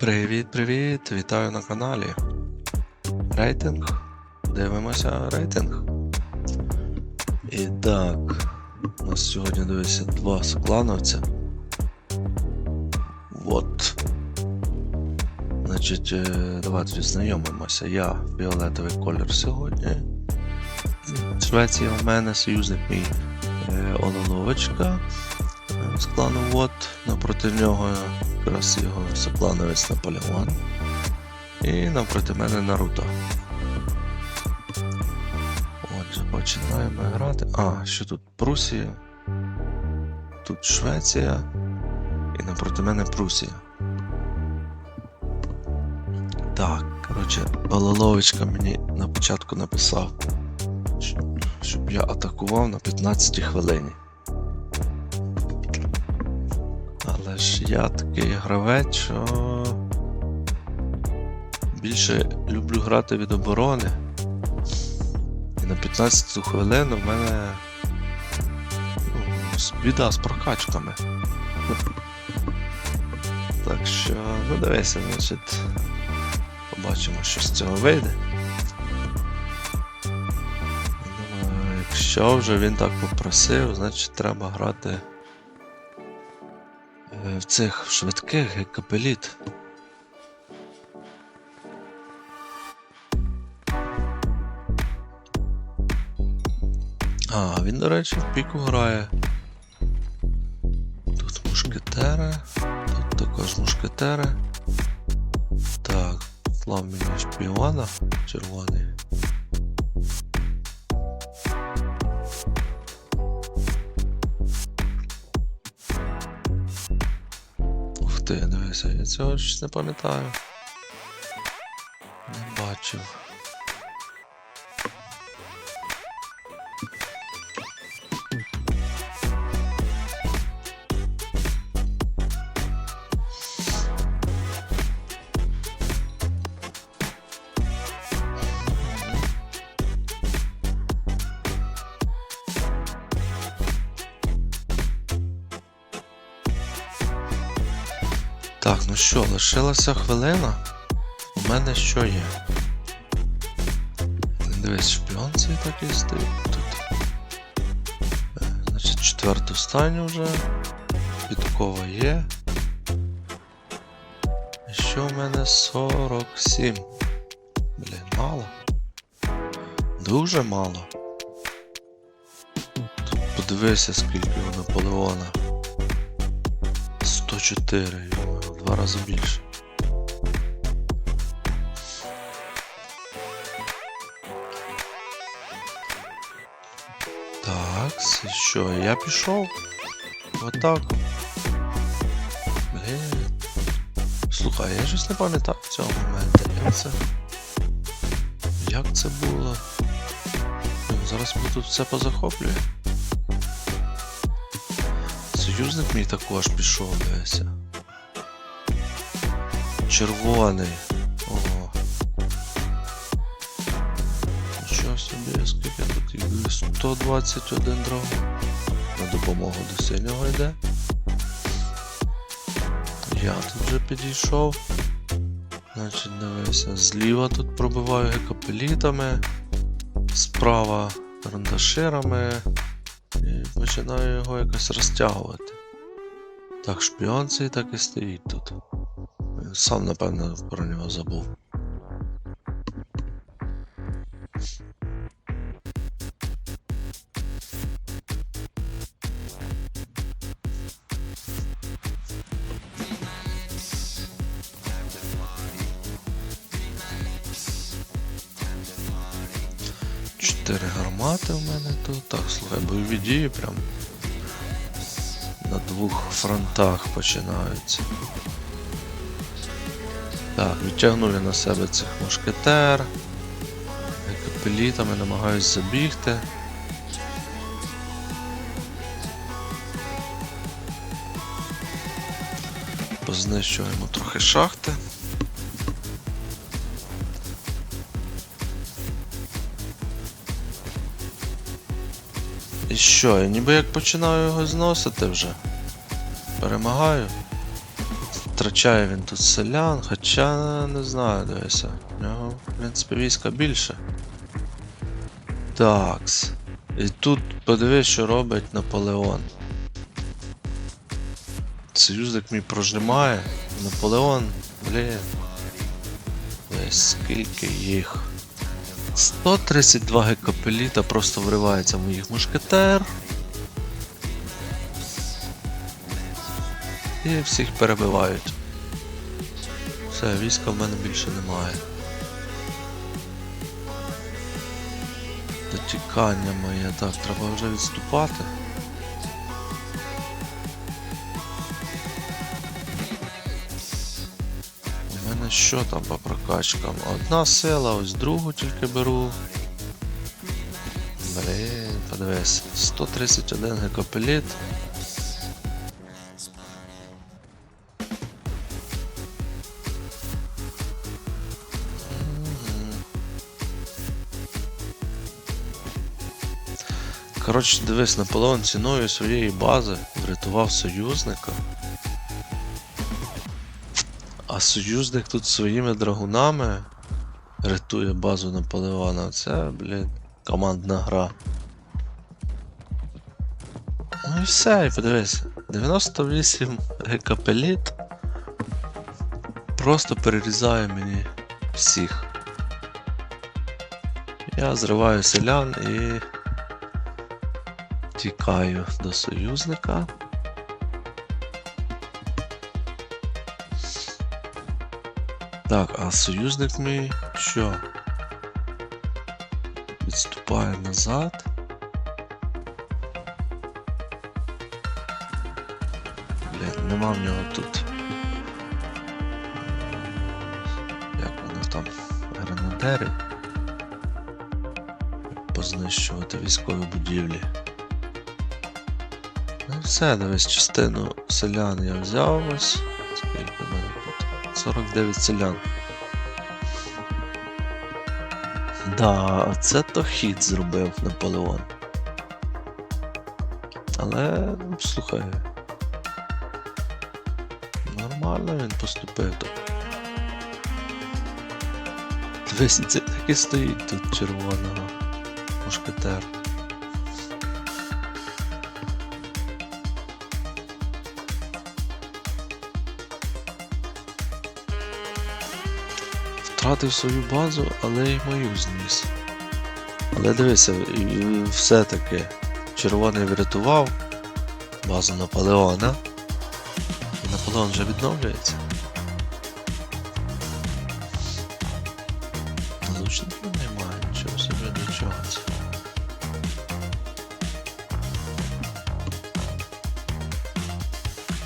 Привіт-привіт! Вітаю на каналі. Рейтинг. Дивимося рейтинг. І так, у нас сьогодні дивися два соклановця. Вот. Значить, е, давайте знайомимося. Я фіолетовий колір сьогодні. Швеція у мене союзник мій е, Ололовочка е, з клану Вот. Напроти нього якраз його соклановець Наполеон. І навпроти мене Наруто. Отже, починаємо грати. А, що тут Прусія. Тут Швеція. І напроти мене Прусія. Так, коротше, Балаловичка мені на початку написав, щоб я атакував на 15 хвилині. Ж я такий гравець, що більше люблю грати від оборони. І на 15 хвилину в мене ну, біда з прокачками. Так що, ну дивися, значить, побачимо, що з цього вийде. Думаю, якщо вже він так попросив, значить треба грати в цих швидких гекапеліт. А, він, до речі, в піку грає. Тут мушкетери, тут також мушкетери. Так, слав шпіона червоний. Я цього ж не пам'ятаю. Не бачив. Так, ну що, лишилася хвилина. У мене що є? Дивись, шпіон цей такий стоїть тут. Е, Значить, четверту стайню вже. Підкова є. І що в мене 47. Блін, мало. Дуже мало. Тут подивися, скільки у Наполеона. 104, йо, в два рази більше. Так, що, я пішов? Отак. Блін. Слухай, я щось не пам'ятаю цього моменту. Як це? Як це було? Зараз ми тут все позахоплює. Союзник мій також пішов, дивися. Червоний. Ого. Нічого собі, скільки тут їх? 121 драгун. На допомогу до синього йде. Я тут вже підійшов. Значить, дивися, зліва тут пробиваю гекапелітами, справа карандаширами. І починаю його якось розтягувати. Так, шпіон цей так і стоїть тут. Сам, напевно, про нього забув. Чотири гармати в мене тут. Так, слухай, бойові дії прям на двох фронтах починаються. Так, відтягнув я на себе цих мушкетер. Капелітами намагаюсь забігти. Познищуємо трохи шахти. І що, я ніби як починаю його зносити вже. Перемагаю. Втрачає він тут селян, хоча не знаю, дивися. В нього, в принципі, війська більше. Такс. І тут подивись, що робить Наполеон. Союзник мій прожимає. Наполеон, блін. Скільки їх. 132 гекапеліта просто вривається в моїх мушкетер. І всіх перебивають. Все, війська в мене більше немає. Дотікання моє. Так, треба вже відступати. У мене що там по прокачкам? Одна сила, ось другу тільки беру. Блін, подивись. 131 гекапеліт. Коротше, дивись, Наполеон ціною своєї бази врятував союзника. А союзник тут своїми драгунами рятує базу Наполеона. Це, блін, командна гра. Ну і все, і подивись. 98 гекапеліт. Просто перерізає мені всіх. Я зриваю селян і тікаю до союзника. Так, а союзник мій що? Відступає назад. Блін, нема в нього тут. Як вони там? Гранадери. Познищувати військові будівлі. Ну все, дивись, частину селян я взяв ось. Скільки в мене тут? 49 селян. Да, це то хід зробив Наполеон. Але, ну, слухай. Нормально він поступив тут. Дивись, це так і стоїть тут червоного мушкетер. Втратив свою базу, але й мою зніс. Але дивися, все-таки червоний врятував базу Наполеона. І Наполеон вже відновлюється. Лучників немає, нічого собі нічого. це.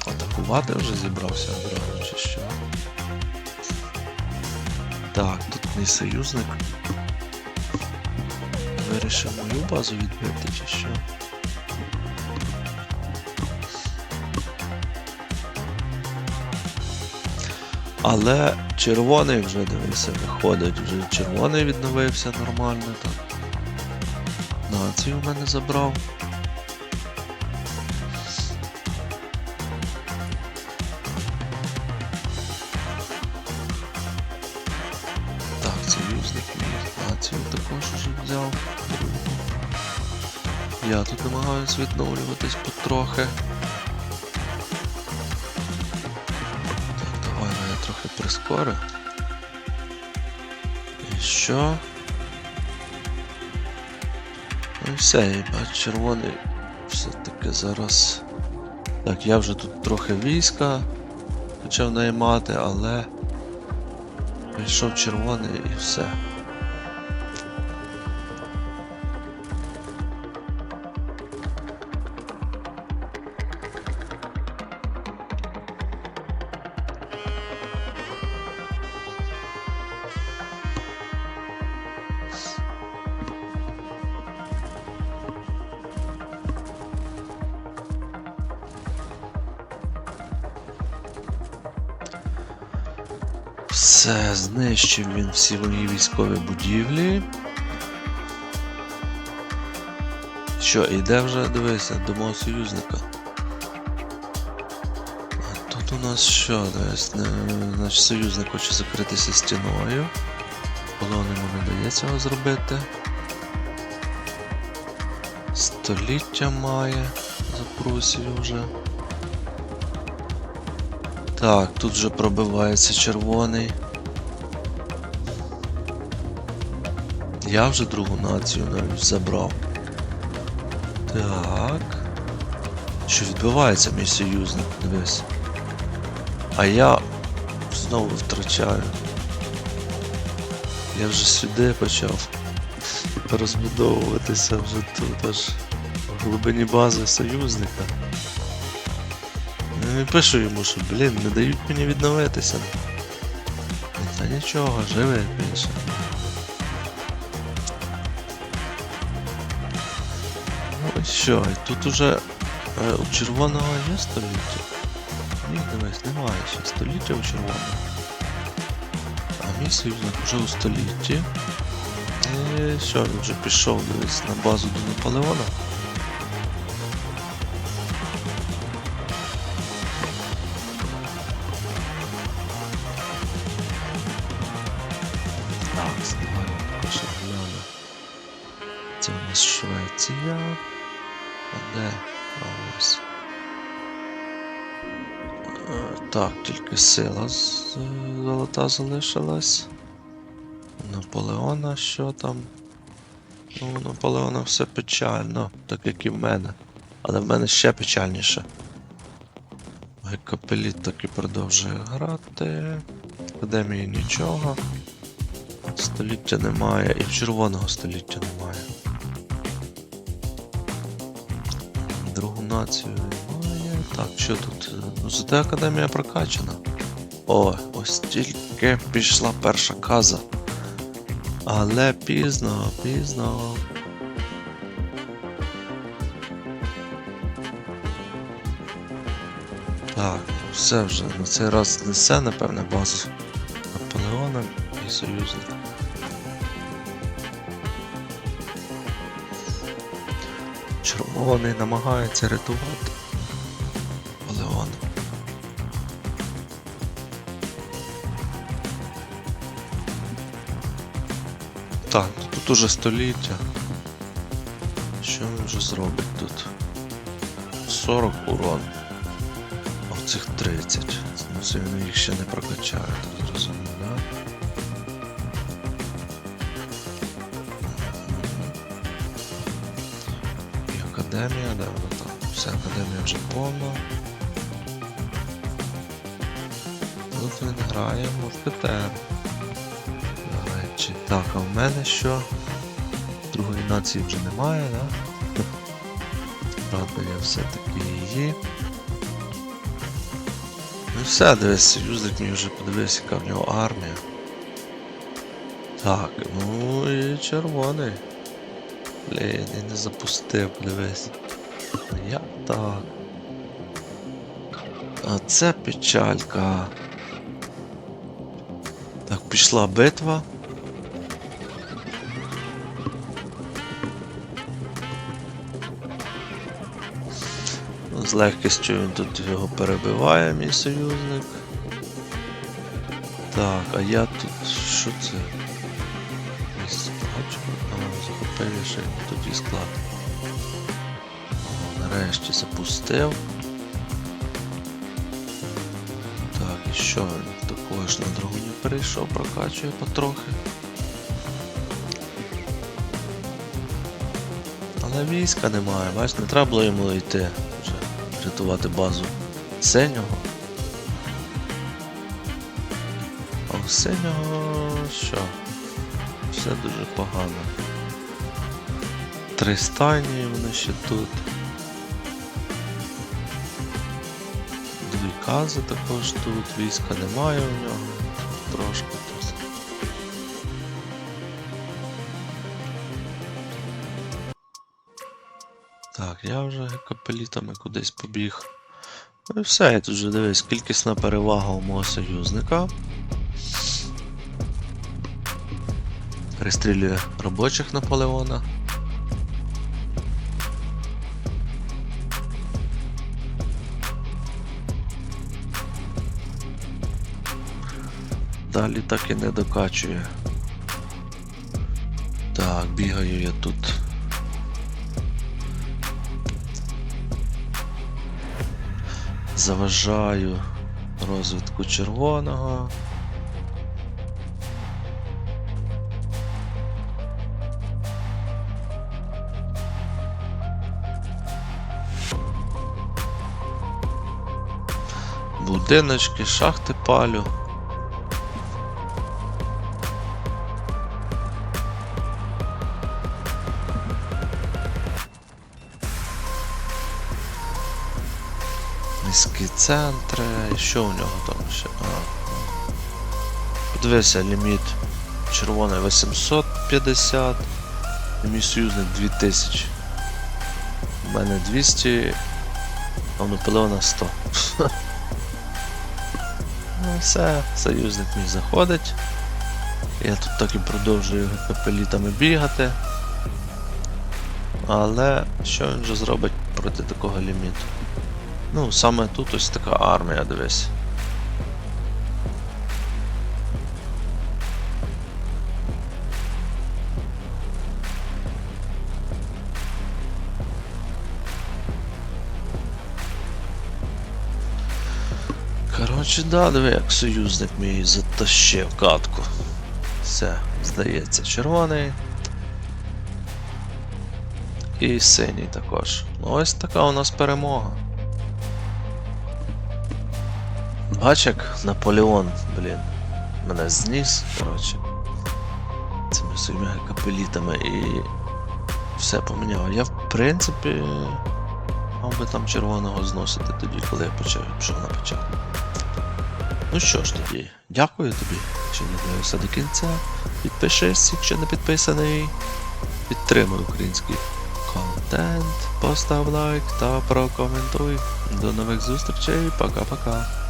Атакувати вже зібрався одразу мій союзник. Вирішив мою базу відбити чи що? Але червоний вже дивися, виходить, вже червоний відновився нормально так. Націю в мене забрав. Я тут намагаюсь відновлюватись потрохи. Так, давай ну, я трохи прискорю. І що? Ну все, і бач, червоний все-таки зараз. Так, я вже тут трохи війська почав наймати, але прийшов червоний і все. Все, знищив він всі мої військові будівлі. Що, іде вже, дивися, до мого союзника. А тут у нас що? Не, значить, союзник хоче закритися стіною. Полон йому не дає цього зробити. Століття має за Прусію вже. Так, тут вже пробивається червоний. Я вже другу націю навіть забрав. Так. Що відбувається, мій союзник? Дивись. А я знову втрачаю. Я вже сюди почав розбудовуватися вже тут аж в глибині бази союзника. Ну і пишу йому, що, блін, не дають мені відновитися. Та нічого, живе, пише. Ну і що, і тут уже е, у червоного є століття? Ні, дивись, немає ще століття у червоного. А мій союзник вже у столітті. І що, він вже пішов, дивись, на базу до Наполеона. Швеція. А ось. Е, Так, тільки сила золота залишилась. Наполеона що там? Ну, у Наполеона все печально, так як і в мене. Але в мене ще печальніше. Гекапеліт так і продовжує грати. Академії нічого. Століття немає, і в червоного століття немає. Другу націю немає. Так, що тут? Ну, зате академія прокачана. О, ось тільки пішла перша каза. Але пізно, пізно. Так, все вже на цей раз несе, напевне, базу Наполеона і союзника. Червоний намагається рятувати Наполеона. Так, ну тут уже століття. Що він вже зробить тут? 40 урон. А в цих 30. Ну це він їх ще не прокачає, академія, де вона там? Вся академія вже повна. Тут він грає в ФТР. До речі. Так, а в мене що? Другої нації вже немає, да? Правда, я все-таки її. Ну все, дивись, союзник мій вже подивився, яка в нього армія. Так, ну і червоний. Блін, я не запустив, подивись. Я так. А це печалька. Так, пішла битва. Ну, З легкістю він тут його перебиває, мій союзник. Так, а я тут. що це? А, захопив ще тоді склад. Нарешті запустив. Так, і що також на другу не перейшов, прокачує потрохи. Але війська немає, бач, не треба було йому йти вже рятувати базу синього. А у синього що? Все дуже погано. Три стайні вони ще тут. Дві кази також тут, війська немає у нього. Трошки тут. Так, я вже капелітами кудись побіг. Ну і все, я тут вже дивись, кількісна перевага у мого союзника. Перестрілює робочих Наполеона. далі так і не докачує. Так, бігаю я тут. Заважаю розвитку червоного. Будиночки, шахти палю. Міські центри. Що у нього там ще? А. Подивися, ліміт червоний 850. І мій союзник 2000. У мене 200. А воно пиливо на 100. Ну все, союзник мій заходить. Я тут так і продовжую капелітами бігати. Але що він же зробить проти такого ліміту? Ну, саме тут ось така армія, дивись. Коротше, да, диви, як союзник мій затащив катку. Все, здається, червоний. І синій також. Ну ось така у нас перемога. Бач, як Наполеон, блін, мене зніс, коротше. Цими своїми капелітами і все поміняв. Я в принципі мав би там червоного зносити тоді, коли я почав пішов на початку. Ну що ж тоді, дякую тобі, що не дивився до кінця. Підпишись, якщо не підписаний. Підтримуй український контент, постав лайк та прокоментуй. До нових зустрічей, пока-пока.